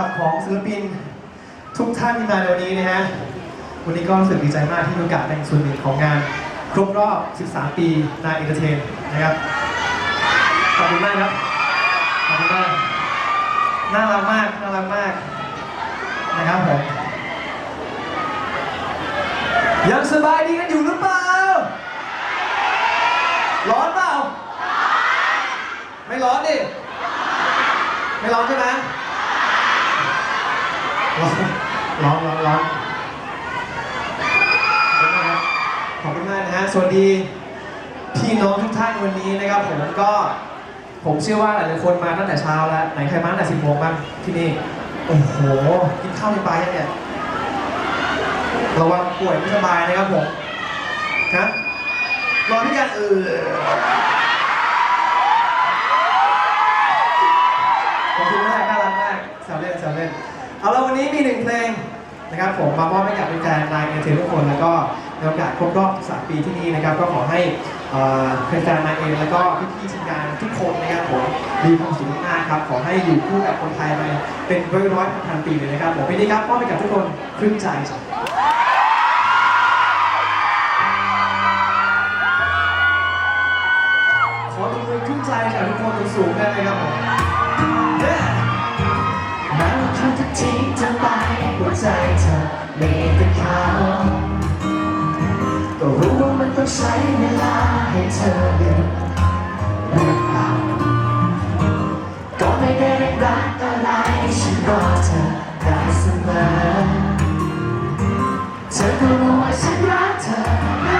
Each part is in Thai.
ลับของศิลปินทุกท่านที่มาในวันนี้นะฮะ วันนี้ก็รู้สึกดีใจมากที่มีโอกาสเป็นส่วนหนึ่งของงาน ครบรอบ 13 ปีนายเอนเตอร์เทนนะครับ ขอบคุณมากครับ ขอบคุณมาก น่ารักมาก น่ารักมาก นะครับผม ยังสบายดีกันอยู่หรือเปล่า ร้อนเปล่า ไม่ร้อนดิ ไม่ร้อนใช่ไหมร้อนร้อนร้อนร้อนขอบคุณมากนะฮะ สวัสดีพี่น้องทุกท่านวันนี้นะครับผมก็ผมเชื่อว่าหลายๆคนมาตั้งแต่เช้าแล้วไหนใครมาตั้งแต่สิบโมงบ้างที่นี่โอ้โหกินข้าวในปลายังเนี่ยระวังป่วยไม่สบายนะครับผมนะรอพี่กันเออขอบคุณมากน่ารักมากแซวเล่นแซวเล่นเอาแล้ววันนี้มีหนึ่งเพลงนะครับผมมามอบให้กับแฟนๆนายเอเทนทุกคนแล้วก็ ในโอกาสครบรอบ3ปีที่นี่นะครับ ก็ขอให้อ่อแฟนๆมาเองแล้วก็พี่ๆทีมงานทุกคนนะครับผมมีความสุขมากครับขอให้อยู่คู่กับคนไทยไปเป็นร้อยร้อยๆพันปีเลยนะครับผมวันนี้ครับมอบให้กับทุกคนครึ่งใจ เธอลืมเรื่องเก่าก็ไม่ได้รักอะไรฉันรอเธอได้เสมอเธอก็รู้ว่าฉันรักเธอ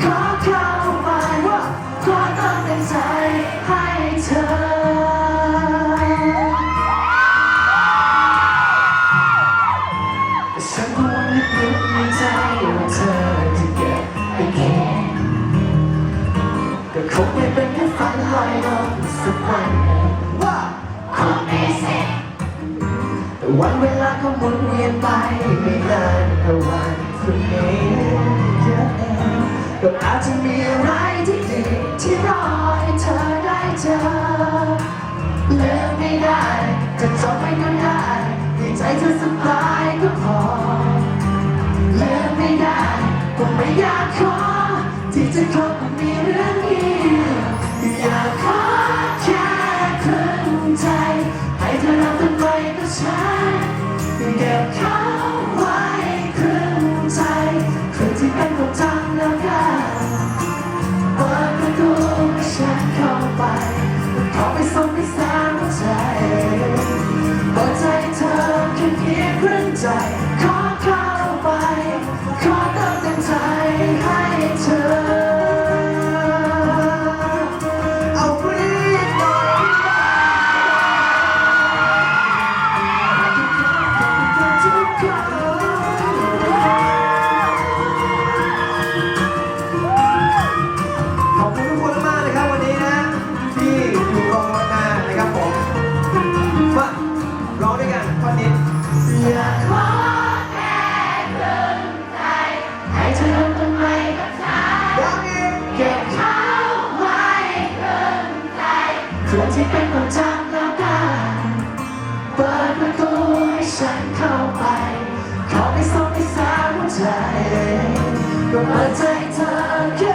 สักวันหนึ่งว่าคงไม่เสร็จแต่วันเวลาก็หมุนเวียนไปไม่นานแต่วันพรุ่งนี้เยอะเองก็อาจจะมีอะไรที่ดีที่รอให้เธอได้เจอเลือกไม่ได้จะจบไม่ก็ได้ให้ใจเธอสบายก็พอเลือกไม่ได้ก็ไม่อยากขอที่จะขอคง ใจ ขอเข้าไป ขอเติมเต็มใจให้เธอ เอากรีดหน่อยทุกคนขอบคุณทุกคนมากนะครับวันนี้นะ ที่อยู่รอมานะครับผมมาร้องด้วยกันท่อนนี้ อยากขอแค่ครึ่งใจให้เธอทำไมกับฉันยังอีกเก็บเขาไว้ครึ่งใจครึ่งที่เป็นความจำแล้วกันเปิดประตูให้ฉันเข้าไป ขอไปส่งให้สามหัวใจก็เปิดใจเธอ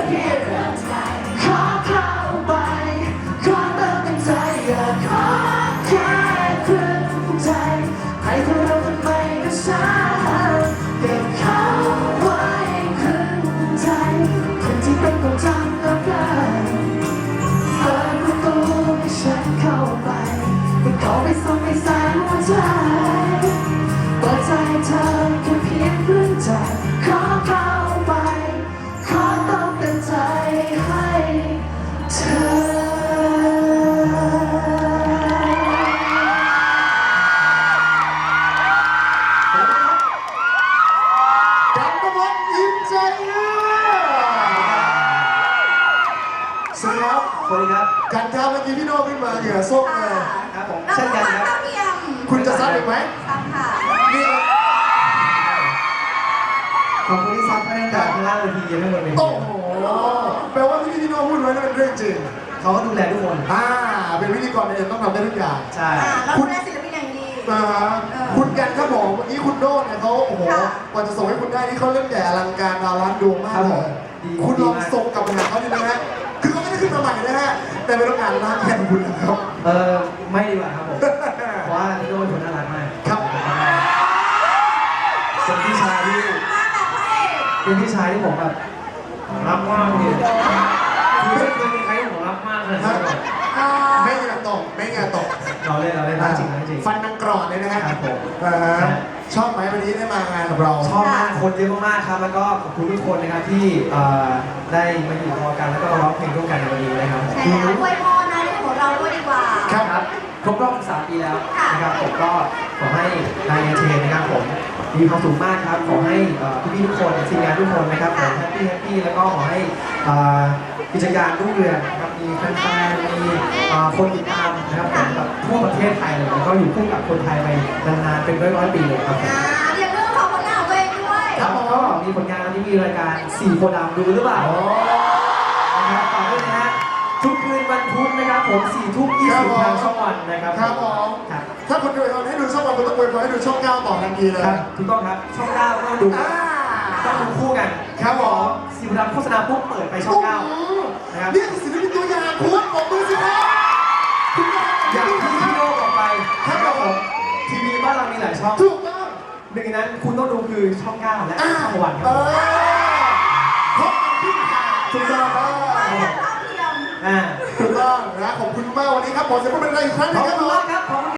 กันกมลยิ้ใจนะสรับสวัครับ กันครับเมื่อกี้พี่โน้ขึ้นมาเหงื่อส้มเลยคบช่นกัครับคุณจะซัดอีกไหมซับค่ะขอบคุณที่ซับให้ตั้งแต่ข้างล่างเวทียันข้างบนเลยโอ้โห จริงเขาก็ดูแลทุกคน อ่าเป็นพิธีกรเนี่ยต้องทำได้ทุกอย่างใช่ อ่าเราดูแลศิลปินอย่างดี นะฮะเออคุณกันครับผมเมื่อกี้คุณโน่เนี่ยเขาโอ้โหค่ะ กว่าจะส่งให้คุณได้นี่เขาเล่นใหญ่อลังการดาวร้านดวงมากเลยคุณลองส่งกลับไปหาเขาดีไหมฮะคือเขาไม่ได้ขึ้นมาใหม่นะฮะแต่เป็นโอกาสล้างแค้นคุณนะครับ เออไม่ดีกว่าครับผมเพราะว่าพี่โน่เป็นคนน่ารักมากครับ เป็นพี่ชายที่มาแบบพระเอกเป็นพี่ชายที่ผมแบบรักมากเลยคือ ไม่เคยมีใครที่ผมรักมากเลยนะเอ่อไม่เหงื่อตกไม่เหงื่อตกเราเล่นเราเล่นรักจริงรักจริง ฟันนังกรอดเลยนะฮะครับผมอ่าฮะชอบไหมวันนี้ได้มางานกับเรา ชอบมากคนเยอะมากๆครับ แล้วก็ขอบคุณทุกคนนะครับที่เอ่อได้มาอยู่รอกันแล้วก็มาร้องเพลงร่วมกันในวันนี้นะครับใช่แล้วอวยพรนะเรื่องของเราด้วยดีกว่า ครับครับครบรอบ13ปีแล้วค่ะนะครับผมก็ขอให้นายเอเทนนะครับผมมีความสุขมากครับ ขอให้เอ่อพี่ๆทุกคนทีมงานทุกคนนะครับผมแฮปปี้แฮปปี้แล้วก็ขอให้เอ่อ กิจการรุ่งเรืองนะครับมีแฟนๆมีเอ่อคนติดตามนะครับผมแบบทั่วประเทศไทยเลยแล้วก็อยู่คู่กับคนไทยไปนานๆเป็นร้อยๆปีเลยครับผมอ่าเรียกเรื่องของผลงานของตัวเองด้วยครับผมก็มีผลงานที่มีรายการ4โพธิ์ดำดูหรือเปล่าอ๋อนะครับฝากด้วยนะฮะทุกคืนวันพุธนะครับผม4ทุ่มครับผม20ทางช่องวันนะครับครับผมครับถ้าคุณดูให้ดูช่องวันคุณต้องไปให้ดูช่องเก้าต่อทันทีเลยครับถูกต้องครับช่องเก้าต้องดูอ่าต้องดูคู่กันครับผมสีดำโฆษณาปุ๊บเปิดไปช่องเก้า นะครับนี่คือศิลปินตัวอย่างคุณผมมือสิครับคุณกำลังอย่างที่พี่โยบอกไปครับนะผมทีวีบ้านเรามีหลายช่องถูกต้องหนึ่งในนั้นคุณต้องดูคือช่องเก้าและอ่าช่องวันคเอรับอครบกันขึ้นทางถูกต้องเอมาอแบบเท่าเทียมอ่า ถูกต้องนะขอบคุณมากวันนี้ครับผมจะพูดเป็นอะไรอีกครั้งหขนึองบครับคุณผม มากครับขอบคุณ